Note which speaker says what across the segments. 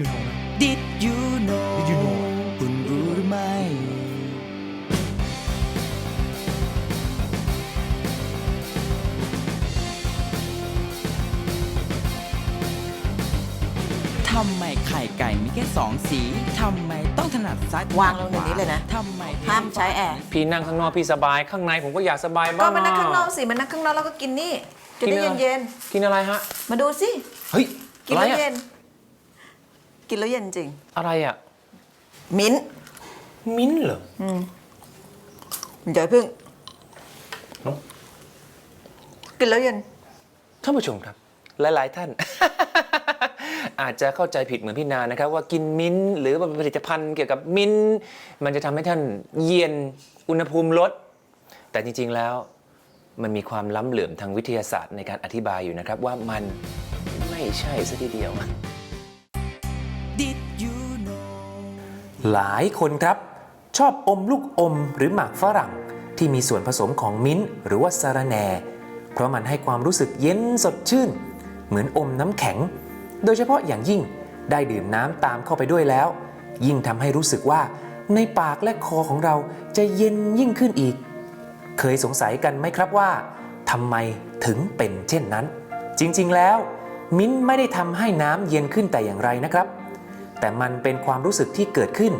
Speaker 1: you know นะ
Speaker 2: Did you know
Speaker 1: Did you know
Speaker 2: คุณรู้หรือไม่ ทำไมไข่ไก่มีแค่สองสี ทำไมต้องถนัดซ้ายวา
Speaker 3: งลงอย่างนี้เลยนะ
Speaker 2: ทำไม
Speaker 3: ห้ามใช้แอร์
Speaker 4: พี่นั่งข้างนอกพี่สบายข้างในผมก็อยากสบายบ้าง
Speaker 3: ก็มานั่งข้างนอกสิมานั่งข้างนอกแล้วก็กินนี่จะได้
Speaker 4: กินอะไร
Speaker 3: เย็น
Speaker 4: กินอะไรฮะ
Speaker 3: ๆ มาดูสิ
Speaker 4: เฮ้ย
Speaker 3: กิน
Speaker 4: อะไร
Speaker 3: แล้ว
Speaker 4: อะ
Speaker 3: เย็น กินแล้วเย็นจริง
Speaker 4: อะไรอะ
Speaker 3: มิ้นท์
Speaker 4: มิ้นท์เหรอ
Speaker 3: เดี๋ยวพึ่ง
Speaker 4: เอ้า
Speaker 3: กินแล้วเย็น
Speaker 4: ท่านผู้ชมครับ หลาย ๆ ท่าน อาจจะเข้าใจผิดเหมือนพี่นานะครับ ว่ากินมิ้นท์หรือว่าผลิตภัณฑ์เกี่ยวกับมิ้นท์มันจะทำให้ท่านเย็นอุณหภูมิลด แต่จริง ๆ แล้ว มันมีความล้ำเหลื่อมทางวิทยาศาสตร์ในการอธิบายอยู่นะครับ ว่ามันไม่ใช่ซะทีเดียว
Speaker 5: หลายคนครับ ชอบอมลูกอมหรือหมากฝรั่งที่มีส่วนผสมของมิ้นท์หรือว่าสาระแหน่เพราะมันให้ความรู้สึกเย็นสดชื่น เหมือนอมน้ำแข็ง โดยเฉพาะอย่างยิ่งได้ดื่มน้ำตามเข้าไปด้วยแล้ว ยิ่งทำให้รู้สึกว่าในปากและคอของเราจะเย็นยิ่งขึ้นอีก เคยสงสัยกันไหมครับว่าทำไมถึงเป็นเช่นนั้น จริงๆแล้ว มิ้นท์ไม่ได้ทำให้น้ำเย็นขึ้นแต่อย่างไรนะครับ แต่มันเป็นความรู้สึกที่เกิดขึ้น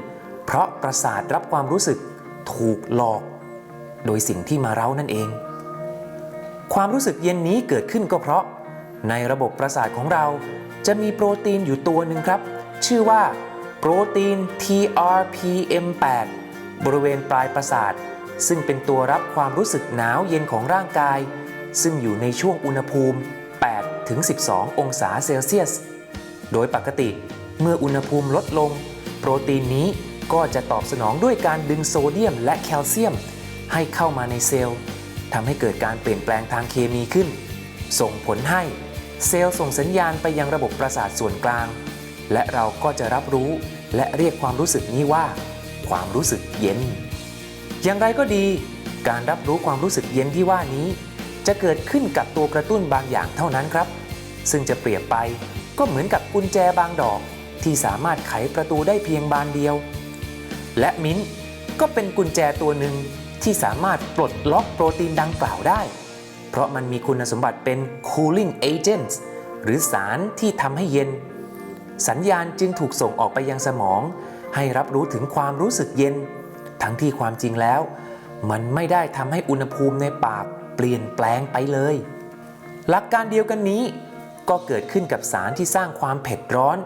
Speaker 5: เพราะประสาทรับความรู้สึกถูกหลอก โดยสิ่งที่มาเร้านั่นเอง ความรู้สึกเย็นนี้เกิดขึ้นก็เพราะ ในระบบประสาทของเราจะมีโปรตีนอยู่ตัวหนึ่งครับ ชื่อว่าโปรตีน TRPM8 บริเวณปลายประสาท ซึ่งเป็นตัวรับความรู้สึกหนาวเย็นของร่างกาย ซึ่งอยู่ในช่วงอุณหภูมิ8ถึง12 องศาเซลเซียส โดยปกติ เมื่ออุณหภูมิลดลง โปรตีนนี้ก็จะตอบสนองด้วยการดึงโซเดียมและแคลเซียม ให้เข้ามาในเซลล์ทำให้เกิดการเปลี่ยนแปลงทางเคมีขึ้น ส่งผลให้เซลล์ส่งสัญญาณไปยังระบบประสาทส่วนกลาง และเราก็จะรับรู้และเรียกความรู้สึกนี้ว่า ความรู้สึกเย็น อย่างไรก็ดี การรับรู้ความรู้สึกเย็นที่ว่านี้ จะเกิดขึ้นกับตัวกระตุ้นบางอย่างเท่านั้นครับ ซึ่งจะเปรียบไปก็เหมือนกับกุญแจบางดอก ที่สามารถไขประตูได้เพียงบานเดียว และมิ้นก็เป็นกุญแจตัวหนึ่งที่สามารถปลดล็อกโปรตีนดังกล่าวได้ เพราะมันมีคุณสมบัติเป็น cooling agents หรือสารที่ทำให้เย็น สัญญาณจึงถูกส่งออกไปยังสมอง ให้รับรู้ถึงความรู้สึกเย็น ทั้งที่ความจริงแล้ว มันไม่ได้ทำให้อุณหภูมิในปากเปลี่ยนแปลงไปเลย หลักการเดียวกันนี้ ก็เกิดขึ้นกับสารที่สร้างความเผ็ดร้อน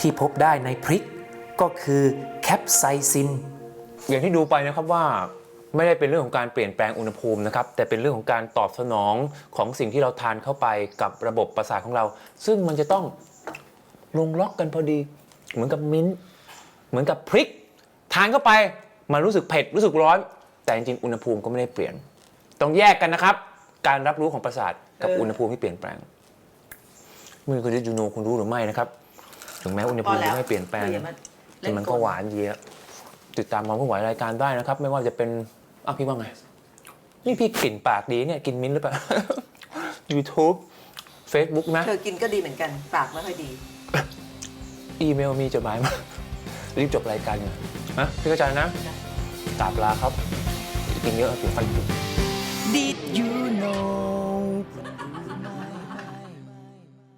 Speaker 5: ที่พบได้ในพริกก็คือแคปไซซิน
Speaker 4: อย่างที่ดูไปนะครับว่าไม่ได้เป็นเรื่องของการเปลี่ยนแปลงอุณหภูมินะครับแต่เป็นเรื่องของการตอบสนองของสิ่งที่เราทานเข้าไปกับระบบประสาทของเรา ซึ่งมันจะต้องลงล็อกกันพอดี เหมือนกับมิ้นท์เหมือนกับพริก ทานเข้าไปมันรู้สึกเผ็ดรู้สึกร้อน แต่จริงๆอุณหภูมิก็ไม่ได้เปลี่ยน ต้องแยกกันนะครับ การรับรู้ของประสาทกับ
Speaker 3: เอออุ
Speaker 4: อุณหภูมิที่เปลี่ยนแปลง ไมือคุณดิจูโนคุณรู้หรือไม่นะครับ ถึงแม้อุณห
Speaker 3: พ
Speaker 4: ภู
Speaker 3: อ
Speaker 4: มิ
Speaker 3: แล้ว
Speaker 4: จะไม่เปลี่ยนแปลง
Speaker 3: เดี๋ยวา
Speaker 4: แต่มันก็หวานเยอะ ติดตามความเคลื่อนไหวรายการได้นะครับ ไม่ว่าจะเป็นอ้าวพี่ว่าไง นี่พี่กลิ่นปากดีเนี่ยกินมิ้นท์หรือเปล่า YouTube Facebook นะ
Speaker 3: เธอกินก็ดีเหมือนกัน ปากไม่ค่อยดี
Speaker 4: อีเมลมีจดหมายมา รีบจบรายการเลยนะพี่เข้าใจนะกราบลาครับ กินเยอะเดี๋ยวฟันผุ
Speaker 2: Did you know